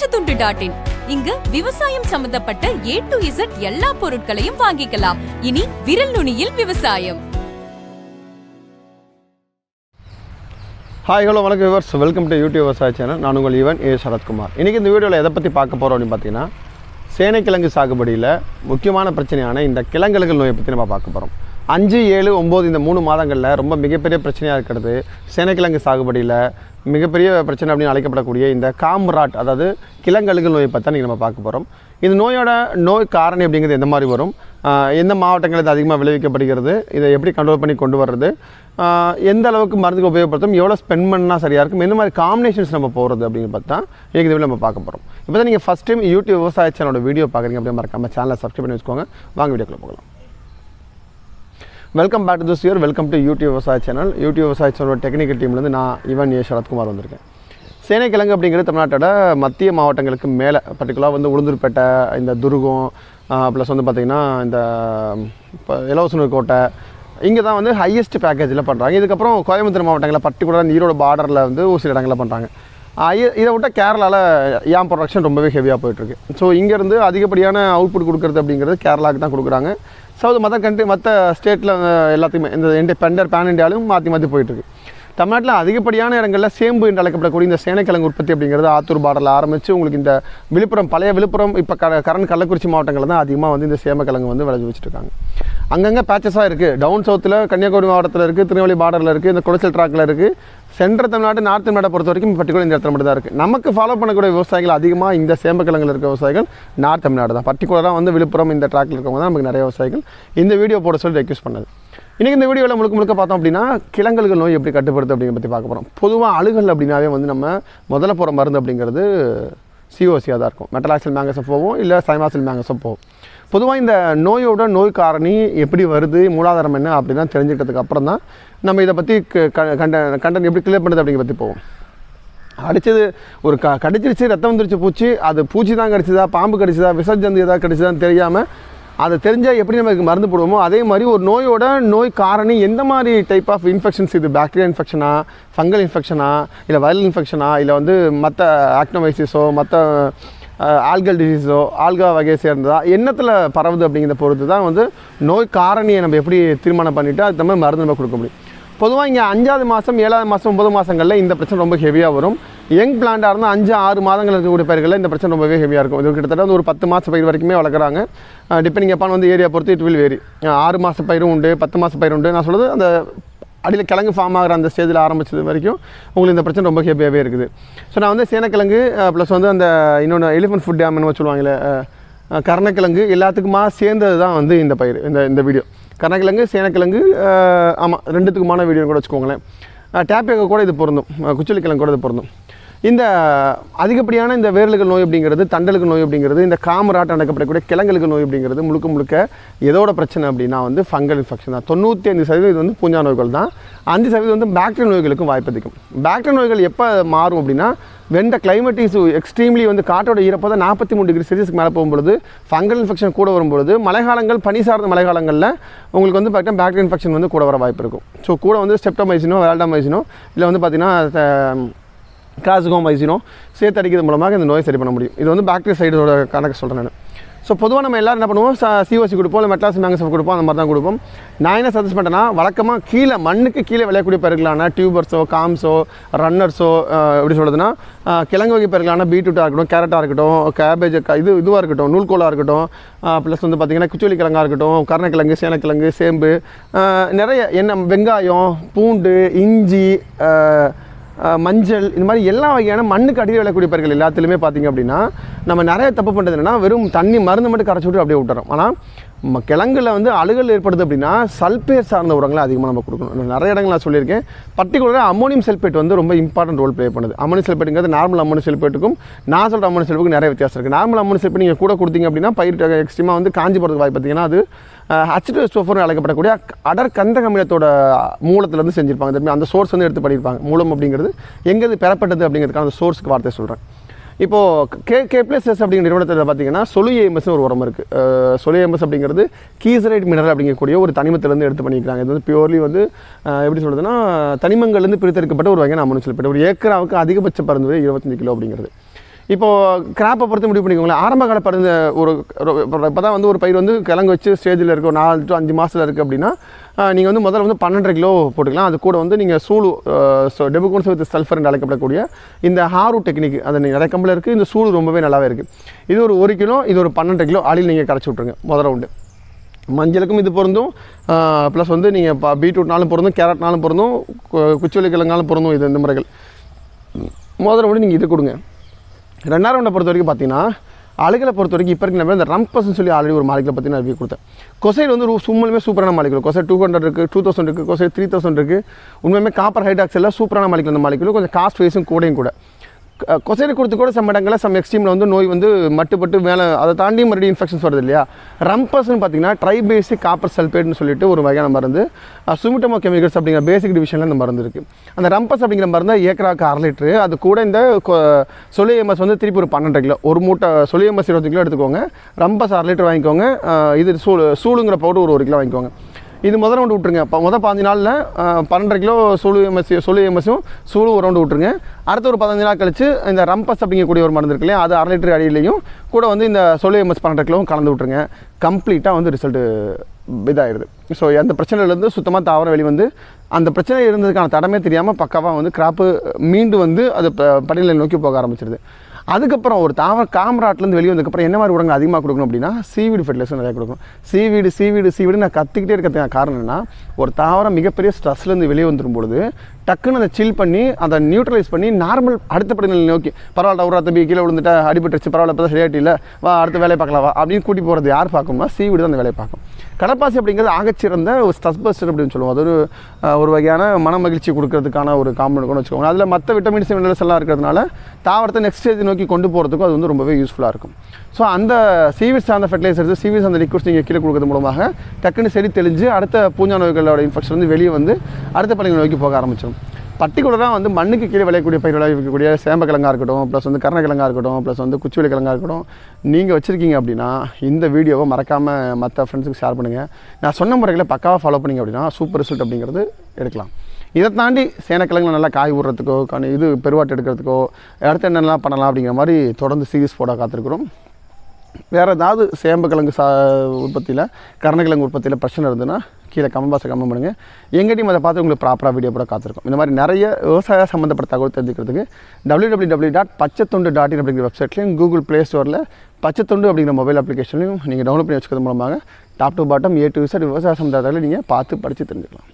பச்சைத்துண்டு dot in இங்கு விவசாயம் சம்பந்தப்பட்ட ஏ டு இசட் எல்லா பொருட்களையும் வாங்கிக்கலாம். இனி விரல் நுனியில் விவசாயம். ஹாய் ஹலோ வணக்கம் விவர்ஸ் வெல்கம் டு யூடியூப் விவசாய சேனல் நான் உங்கள் ஈவன் ஏ சரத்குமார். இன்றைக்கி இந்த வீடியோவில் எதை பற்றி பார்க்க போகிறோம் அப்படின்னு பார்த்தீங்கன்னா சேனைக்கிழங்கு சாகுபடியில் முக்கியமான பிரச்சனையான இந்த கிழங்கல்கள் நோயை பற்றி நம்ம பார்க்க போகிறோம் அஞ்சு ஏழு ஒம்பது இந்த மூணு மாதங்களில் ரொம்ப மிகப்பெரிய பிரச்சனையாக இருக்கிறது சேனைக்கிழங்கு சாகுபடியில் மிகப்பெரிய பிரச்சனை அப்படின்னு அழைக்கப்படக்கூடிய இந்த காம்ராட் அதாவது கிளங்கழுகு நோயை பற்றி தான் நம்ம பார்க்க போகிறோம் இந்த நோயோட நோய் காரணம் அப்படிங்கிறது எந்த மாதிரி வரும்? எந்த மாவட்டங்களில் இது அதிகமாக விளைவிக்கப்படுகிறது? இதை எப்படி கண்ட்ரோல் பண்ணி கொண்டு வர்றது? எந்த அளவுக்கு மருந்துக்கு உபயோகப்படுத்தும் எவ்வளோ ஸ்பெண்ட் பண்ணால் சரியாக இருக்கும்? எந்த மாதிரி காம்பினேஷன்ஸ் நம்ம போகிறது அப்படின்னு பார்த்தா இந்த நம்ம பார்க்க போகிறோம் இப்போ தான் நீங்கள் ஃபஸ்ட் டைம் யூடியூப் விவசாய சேனலோட வீடியோ பார்க்குறீங்க அப்படியே மறக்காம சேனலை சப்ஸ்கிரைப் பண்ணி வச்சுக்கோங்க. வாங்க வீடியோக்குள்ளே போகலாம். Welcome back to this year welcome to YouTube விவசாய சேனல் யூடியூப் விவசாய சேனலோட டெக்னிக்கல் டீம்லேருந்து நான் இவன் ஏ சரத்குமார் வந்திருக்கேன். சேனைக்கிழங்கு அப்படிங்கிறது தமிழ்நாட்டோட மத்திய மாவட்டங்களுக்கு மேலே பர்டிகுலராக வந்து உளுந்தூர்பேட்டை இந்த துருகம் ப்ளஸ் வந்து பார்த்திங்கன்னா இந்த இப்போ இலவசனூர் கோட்டை இங்கே தான் வந்து ஹையஸ்ட் பேக்கேஜில் பண்ணுறாங்க இதுக்கப்புறம் கோயம்புத்தூர் மாவட்டங்களில் பர்டிகுலராக ஈரோடு பார்டரில் வந்து ஒரு சில இடங்களில் பண்ணுறாங்க இதை விட்டால் கேரளாவில் ஏன் ப்ரொடக்ஷன் ரொம்பவே ஹெவியாக போயிட்டுருக்கு. ஸோ இங்கேருந்து அதிகப்படியான அவுட்புட் கொடுக்குறது அப்படிங்கிறது கேரளாவுக்கு தான் கொடுக்குறாங்க. சவுத் மற்ற கண்ட்ரி மற்ற ஸ்டேட்டில் எல்லாத்தையுமே இந்த இண்டிய பெண்டர் பேன் இண்டியாவிலும் மாற்றி மாற்றி போயிட்டுருக்கு. தமிழ்நாட்டில் அதிகப்படியான இடங்களில் சேம்பு என்று அழைக்கப்படக்கூடிய இந்த சேனைக்கிழங்கு உற்பத்தி அப்படிங்கிறது ஆத்தூர் பாடலில் ஆரம்பித்து உங்களுக்கு இந்த விழுப்புரம் பழைய விழுப்புரம் இப்போ க கரண் கள்ளக்குறிச்சி மாவட்டங்களில் தான் அதிகமாக வந்து இந்த சேமக்கிழங்கு வந்து விளைச்சி வச்சுருக்காங்க அங்கங்கே பேச்சஸாக இருக்குது டவுன் சவுத்தில் கன்னியாகுமரி மாவட்டத்தில் இருக்குது திருநெல்வேலி பார்டரில் இருக்குது இந்த குளச்சல் ட்ராக்கில் இருக்குது சென்ட்ரல் தமிழ்நாடு நார்த் தமிழ்நாட்டை பொறுத்த வரைக்கும் பர்டிகுலர் இந்த இடத்துல மட்டும் தான் இருக்குது நமக்கு ஃபாலோ பண்ணக்கூடிய விவசாயிகள் அதிகமாக இந்த சேம்பக்கிழங்கில் இருக்க விவசாயிகள் நார்த் தமிழ்நாடு தான். பர்டிகுலராக வந்து விழுப்புரம் இந்த ட்ராக்கில் இருக்கவங்க தான் நமக்கு நிறைய விவசாயிகள் இந்த வீடியோ போட சொல்லி ரெக்யூஸ் பண்ணது. இன்றைக்கி இந்த வீடியோவில் முழுக்க முழுக்க பார்த்தோம் அப்படின்னா கிழங்கல்கள் நோய் எப்படி கட்டுப்படுத்து அப்படிங்கிற பற்றி பார்க்க போகிறோம் பொதுவாக அழுகல் அப்படின்னாவே வந்து நம்ம முதல்ல போகிற மருந்து அப்படிங்கிறது சிஓசியாக தான் இருக்கும். மெட்டலாக்சல் மேங்கஸை போவோம் இல்லை சைமாசில் மேங்கஸை போவோம். பொதுவாக இந்த நோயோட நோய் காரணி எப்படி வருது மூலாதாரம் என்ன அப்படின்னா தெரிஞ்சுக்கிறதுக்கு அப்புறம் தான் நம்ம இதை பற்றி கண்ட கண்டன் எப்படி கிளியர் பண்ணுறது அப்படிங்கிற பற்றி போவோம். அடித்தது ஒரு க கடிச்சிருச்சு ரத்தம் வந்துருச்சு பூச்சி அது பூச்சி தான் கடிச்சதா பாம்பு கடிச்சதா விசர்ஜந்து ஏதாவது கடிச்சதான்னு தெரியாமல் அதை தெரிஞ்சால் எப்படி நமக்கு மருந்து போடுவோமோ அதே மாதிரி ஒரு நோயோட நோய் காரணி எந்த மாதிரி டைப் ஆஃப் இன்ஃபெக்ஷன்ஸ் இது? பாக்டீரியா இன்ஃபெக்ஷனா ஃபங்கல் இன்ஃபெக்ஷனா இல்லை வைரல் இன்ஃபெக்ஷனா இல்லை வந்து மற்ற ஆக்னோவைசிஸோ மற்ற ஆல்கல் டிசீஸோ ஆல்கா வகையை சேர்ந்ததா? எண்ணத்தில் பரவுது அப்படிங்கிறத பொறுத்து தான் வந்து நோய் காரணியை நம்ம எப்படி தீர்மானம் பண்ணிவிட்டு அதுக்கு தமிழ் மருந்து நம்ம கொடுக்க முடியும். பொதுவாக இங்கே அஞ்சாவது மாதம் ஏழாவது மாதம் ஒம்பது மாதங்களில் இந்த பிரச்சனை ரொம்ப ஹெவியாக வரும். யங் பிளான்ட்டாக இருந்தால் அஞ்சு ஆறு மாதங்கள் இருக்கக்கூடிய பயிர்களில் இந்த பிரச்சனை ரொம்பவே ஹெவியாக இருக்கும். இது கிட்டத்தட்ட வந்து ஒரு பத்து மாத பயிர் வரைக்குமே வளர்க்குறாங்க. டிபெண்டிங் அப்பான் வந்து ஏரியா பொறுத்து இட் வில் வேரி ஆறு மாத பயிரும் உண்டு பத்து மாத பயிர் உண்டு. நான் சொல்கிறது அந்த அடியில் கிழங்கு ஃபார்ம் ஆகிற அந்த ஸ்டேஜில் ஆரம்பிச்சது வரைக்கும் உங்களுக்கு இந்த பிரச்சனை ரொம்ப ஹெவியாகவே இருக்குது. ஸோ நான் வந்து சேனக்கிழங்கு ப்ளஸ் வந்து அந்த இன்னொன்று எலிஃபென்ட் ஃபுட் டேம்னு சொல்லுவாங்களே கருணக்கிழங்கு எல்லாத்துக்குமா சேர்ந்தது தான் வந்து இந்த பயிர் இந்த இந்த வீடியோ கருணக்கிழங்கு சேனக்கிழங்கு ஆமாம் ரெண்டுத்துக்குமான வீடியோன்னு கூட வச்சுக்கோங்களேன். டேப்பேக்க கூட இது பொருந்தும் அஹ், குச்சலி கிழங்கு கூட இது பொருந்தும். இந்த அதிகப்படியான இந்த வேர்லுகள் நோய் அப்படிங்கிறது தண்டலுக்கு நோய் அப்படிங்கிறது இந்த காமராட்டம் நடக்கப்படக்கூடிய கிழங்கலுக்கு நோய் அப்படிங்கிறது முழுக்க முழுக்க எதோட பிரச்சனை அப்படின்னா வந்து ஃபங்கல் இன்ஃபெக்ஷன் தான். தொண்ணூற்றி ஐந்து சதவீதம் வந்து பூஞ்சா நோய்கள் தான். அஞ்சு சதவீதம் வந்து பாக்டீரியல் நோய்களுக்கும் வாய்ப்பு அதிகம். பாக்டீரியல் நோய்கள் எப்போ மாறும் அப்படின்னா when the climate is extremely வந்து காற்றோட ஈரப்பதம் நாற்பத்தி மூணு டிகிரி செல்சியஸ்க்கு மேலே போகும்பொழுது ஃபங்கல் இன்ஃபெக்ஷன் கூட வரும்பொழுது மழைக்காலங்கள் பனி சார்ந்த மழைக்காலங்களில் உங்களுக்கு வந்து பார்த்தீங்கன்னா பாக்டீரியல் இன்ஃபெக்ஷன் வந்து கூட வர வாய்ப்பு இருக்கும். ஸோ கூட வந்து ஸ்டெப்டமைசினோ வேல்டாமைசினோ இல்லை வந்து பார்த்தீங்கன்னா காசுகோமைசினோ சேர்த்து அடிக்கிறது மூலமாக இந்த நோயை சரி பண்ண முடியும். இது வந்து பாக்டீரியா சைடோட கணக்கு சொல்கிறேன் நான். ஸோ பொதுவாக நம்ம எல்லாரும் என்ன பண்ணுவோம்? சிஓசி கொடுப்போம் இல்லை மெட்லாஸ் மேங்கஸ் கொடுப்போம் அந்த மாதிரி தான் கொடுப்போம். நான் என்ன சஜஸ்ட் பண்ணேன்னா வழக்கமாக கீழே மண்ணுக்கு கீழே விளையக்கூடிய பயிர்களான டியூபர்ஸோ காம்ஸோ ரன்னர்ஸோ எப்படி சொல்கிறதுனா கிழங்கு வகை பயிர்களான பீட்ரூட்டாக இருக்கட்டும் கேரட்டாக இருக்கட்டும் கேபேஜ் இது இதுவாக இருக்கட்டும் நூல்கோலாக இருக்கட்டும் ப்ளஸ் வந்து பார்த்திங்கன்னா குச்சோலி கிழங்காக இருக்கட்டும் கருணக்கிழங்கு சேனக்கிழங்கு சேம்பு நிறைய என்ன வெங்காயம் பூண்டு இஞ்சி மஞ்சள் இந்த மாதிரி எல்லா வகையான மண்ணுக்கு அடியில் விளையக்கூடிய பயிர்கள் எல்லாத்துலேயுமே பார்த்தீங்க அப்படின்னா நம்ம நிறைய தப்பு பண்ணுறது என்னென்னா வெறும் தண்ணி மருந்து மட்டும் கரைச்சி விட்டு அப்படியே விட்டுறோம். ஆனால் ம- கிழங்குல வந்து அழுகல் ஏற்படுது அப்படின்னா சல்பேட் சார்ந்த உரங்களை அதிகமாக நம்ம கொடுக்கணும். நிறைய இடங்கள் நான் சொல்லியிருக்கேன். பர்டிகுலராக அமோனியம் செல்பேட் வந்து ரொம்ப இம்பார்ட்டன்ட் ரோல் ப்ளே பண்ணுது. அமோனியம் செல்பேட்டுங்கிறது நார்மல் அமோனியம் செல்பேட்டுக்கும் நான் சொல்கிற அம்மோனியம் நிறைய வித்தியாசம் இருக்குது நார்மல் அமோனியம் செல்பேட் நீங்கள் கூட கொடுத்தீங்க அப்படின்னா பயிர் எக்ஸ்ட்ரீமாக வந்து காஞ்சி போகிறதுக்கு வாய்ப்பு பார்த்தீங்கன்னா அது ஹச்டு ஸ்டோஃபர்னு அழைக்கப்படக்கூடிய அடர் கந்தக அமிலத்தோட மூலத்திலேருந்து செஞ்சுருப்பாங்க. திரும்பி அந்த சோர்ஸ் வந்து எடுத்து பண்ணியிருப்பாங்க மூலம் அப்படிங்கிறது எங்கேருந்து பெறப்பட்டது அப்படிங்கிறதுக்கான அந்த சோர்ஸுக்கு வார்த்தை சொல்கிறேன் இப்போது கே கே பிளஸ் எஸ் அப்படிங்கிற நிறுவனத்தில் பார்த்தீங்கன்னா சொலுஏஎம்எஸ் ஒரு உரம் இருக்குது சொலுஏஎம்எஸ் அப்படிங்கிறது கீசரைட் மினரல் அப்படிங்கக்கூடிய ஒரு தனிமத்திலேருந்து எடுத்து பண்ணிக்கிறாங்க. இது வந்து பியூர்லி வந்து எப்படி சொல்கிறதுனா தனிமங்கள்லேருந்து பிரித்தெடுக்கப்பட்ட ஒரு வகையான அம்மனு சொல்லப்பட்ட ஒரு ஏக்கராவுக்கு அதிகபட்ச பருந்து இருபத்தஞ்சு கிலோ அப்படிங்கிறது. இப்போது கிராப்பை பொறுத்து முடிவு பண்ணிக்கோங்களேன். ஆரம்ப கால பிறந்த ஒரு இப்போ தான் வந்து ஒரு பயிர் வந்து கிழங்கு வச்சு ஸ்டேஜில் இருக்குது ஒரு நாலு டு அஞ்சு மாதத்தில் இருக்குது அப்படின்னா நீங்கள் வந்து முதல்ல வந்து பன்னெண்டரை கிலோ போட்டுக்கலாம். அது கூட வந்து நீங்கள் சூடு டெபுகோன்ஸ் வித் சல்ஃபர் என்று அழைக்கப்படக்கூடிய இந்த ஹாரு டெக்னிக் அது நீங்கள் நிறைய கம்பில் இருக்குது இந்த சூடு ரொம்பவே நல்லாவே இருக்குது இது ஒரு ஒரு கிலோ இது ஒரு பன்னெண்டரை கிலோ அடியில் நீங்கள் கரைச்சி விட்ருங்க முதல் ரவுண்டு மஞ்சளுக்கும் இது பொருந்தும். ப்ளஸ் வந்து நீங்கள் இப்போ பீட்ரூட்னாலும் பொருந்தும் கேரட்னாலும் பொருந்தும் கு- குச்சிவள்ளி கிழங்காலும் பொருந்தும் இது இந்த முறைகள். முதல்ல ரவுண்டு நீங்கள் இது கொடுங்க. ரெண்டாயிரம் ரவுண்டை பொறுத்த வரைக்கும் பார்த்தீங்கன்னா அழுகலை பொறுத்த வரைக்கும் இப்போ இருக்கிற இந்த ரம்பஸ்ன்னு சொல்லி ஆல்ரெடி ஒரு மாளிகை பார்த்தீங்கன்னா ரிவ்யூ கொடுத்தேன். கொசைடு வந்து சும்மலுமே சூப்பரான மாளிகை கொசை டூ ஹண்ட்ரட் இருக்குது டூ தௌசண்ட் இருக்குது கொசை த்ரீ தௌசண்ட் இருக்குது உண்மையுமே காப்பர் ஹைடாக்ஸில் சூப்பரான மாலிக்கல் அந்த மாலிக்கல் கொஞ்சம் காஸ்ட் வைஸும் கூடையும் கூட. கொசைடு கொடுத்து கூட சம் இடங்களில் சம் எக்ஸ்ட்ரீமில் வந்து நோய் வந்து மட்டுப்பட்டு மேலே அதை தாண்டி மறுபடியும் இன்ஃபெக்ஷன்ஸ் வருது இல்லையா? ரம்பஸ்னு பார்த்தீங்கன்னா ட்ரைபேசிக் காப்பர் சல்பேட்னு சொல்லிட்டு ஒரு வகையான மருந்து. சுமிட்டமோ கெமிக்கல்ஸ் அப்படிங்கிற பேசிக் டிவிஷனில் இந்த மருந்து இருக்குது அந்த ரம்பஸ் அப்படிங்கிற மருந்து ஏக்கராக்கு அரை லிட்ரு அது கூட இந்த சொலியமஸ் வந்து திருப்பி ஒரு பன்னெண்டு கிலோ ஒரு மூட்டை சொலியமஸ் இருபது கிலோ எடுத்துக்கோங்க. ரம்பஸ் அரை லிட்டர் வாங்கிக்கோங்க. இது சூ சூளுங்கிற பவுடர் ஒரு ஒரு கிலோ வாங்கிக்கோங்க. இது முதல் ரவுண்டு விட்ருங்க இப்போ முதல் பாஞ்சு நாளில் பன்னெண்டரை கிலோ சுழு எம்எஸ்சி சுழு எம்எஸும் சூழு ஒரு ரவுண்டு விட்ருங்க அடுத்த ஒரு பதினஞ்சு நாள் கழிச்சு இந்த ரம்பஸ் அப்படிங்கக்கூடிய ஒரு மருந்து இருக்கு இல்லையா அது அரை லிட்டர் அடியிலையும் கூட வந்து இந்த சுழு எம்எஸ் பன்னெண்டரை கிலோவும் கலந்து விட்ருங்க கம்ப்ளீட்டாக வந்து ரிசல்ட்டு இதாகிடுது ஸோ அந்த பிரச்சனையிலேருந்து சுத்தமாக தாவர வெளி வந்து அந்த பிரச்சனை இருந்ததுக்கான தடமே தெரியாமல் பக்காவாக வந்து கிராப்பு மீண்டு வந்து அது ப- படிநிலை நோக்கி போக ஆரம்பிச்சிருது. அதுக்கப்புறம் ஒரு தாவர காமராட்லேருந்து வெளியே வந்ததுக்கப்புறம் என்ன மாதிரி உரங்கள் அதிகமாக கொடுக்கணும் அப்படின்னா சீவீடு ஃபெர்டிலைசர் நிறையா கொடுக்கணும். சீவீடு சீவீடு சீவீடு நான் கற்றுக்கிட்டே இருக்கிறதுக்கு காரணம் என்னன்னா ஒரு தாவரம் மிகப்பெரிய ஸ்ட்ரெஸ்லேருந்து வெளியே வந்துடும் பொழுது டக்குன்னு அதை சில் பண்ணி அதை நியூட்ரலைஸ் பண்ணி நார்மல் அடுத்த படிநிலை நோக்கி பரவாயில்ல ஒரு தம்பி கீழே விழுந்துட்டு அடிபட்டுருச்சு பரவாயில்ல இப்போ தான் சரியாட்டி இல்லை வா அடுத்த வேலையை பார்க்கலாம் வா அப்படின்னு கூட்டி போகிறது யார் பார்க்கணும்னா சீவீடு தான் அந்த வேலையை பார்க்கும். கடப்பாசி அப்படிங்கிறது ஆகச்சிறந்த ஒரு ஸ்ட்ரெஸ் பஸ்டர் அப்படின்னு சொல்லுவோம். அது ஒரு ஒரு வகையான மன மகிழ்ச்சி கொடுக்கறதுக்கான ஒரு காம்பவுண்ட் கூட வச்சுக்கோங்க. அதில் மற்ற விட்டமின்ஸ் மினரல்ஸ் எல்லாம் இருக்கிறதுனால தாவரத்தை நெக்ஸ்ட் ஸ்டேஜ் நோக்கி கொண்டு போகிறதுக்கும் அது வந்து ரொம்பவே யூஸ்ஃபுல்லாக இருக்கும். ஸோ அந்த சீவிஸ் சார்ந்த ஃபெர்டிலைசர்ஸ் சீவிஸ் அந்த லிக்விட்ஸ் நீங்கள் கீழே கொடுக்கறது மூலமாக டக்குன்னு செடி தெளிஞ்சு அடுத்த பூஞ்சா நோய்களோட இன்ஃபெக்ஷன் வந்து வெளியே வந்து அடுத்த பழங்களை நோக்கி போக ஆரம்பிச்சிடும் பர்டிகுலராக வந்து மண்ணுக்கு கீழே விளையக்கூடிய பயிர்களாக இருக்கக்கூடிய சேம்பக்கிழங்காக இருக்கட்டும் ப்ளஸ் வந்து கருணக்கிழங்காக இருக்கட்டும் ப்ளஸ் வந்து குச்சிவெளி கிழங்காக இருக்கட்டும் நீங்கள் வச்சுருக்கீங்க அப்படின்னா இந்த வீடியோவை மறக்காமல் மற்ற ஃப்ரெண்ட்ஸுக்கு ஷேர் பண்ணுங்கள் நான் சொன்ன முறைகளை பக்காவாக ஃபாலோ பண்ணிங்க அப்படின்னா சூப்பர் ரிசல்ட் அப்படிங்கிறது எடுக்கலாம். இதை தாண்டி சேனக்கிழங்குல நல்லா காய் விடுறதுக்கோ இது பெருவாட்டு எடுக்கிறதுக்கோ அடுத்து என்னென்னலாம் பண்ணலாம் அப்படிங்கிற மாதிரி தொடர்ந்து சீரியஸ் போட காத்திருக்கிறோம். வேறு ஏதாவது சேம்பு சா உற்பத்தியில் கருணக்கிழங்கு உற்பத்தியில் பிரச்சனை இருந்ததுன்னா கீழே கமெண்ட் பாக்ஸை கமெண்ட் பண்ணுங்கள் எங்கள் டீம் அதை பார்த்து உங்களுக்கு ப்ராப்பராக வீடியோ கூட காத்திருக்கும். இந்த மாதிரி நிறைய விவசாய சம்மந்தப்பட்ட தகவல் தெரிஞ்சுக்கிறதுக்கு டபிள்யூ டபிள்யூ டபிள்யூ டாட் பச்சத்தொண்டு டாட் இன் அப்படிங்கிற வெப்சைட்லையும் கூகுள் ப்ளே ஸ்டோரில் பச்சத்தொண்டு அப்படிங்கிற மொபைல் அப்ளிகேஷன்லையும் நீங்கள் டவுன்லோட் பண்ணி வச்சுக்கிறது மூலமாக top to bottom A to விவசாய சம்மந்தப்பட்ட நீங்கள் பார்த்து படித்து தெரிஞ்சுக்கலாம்.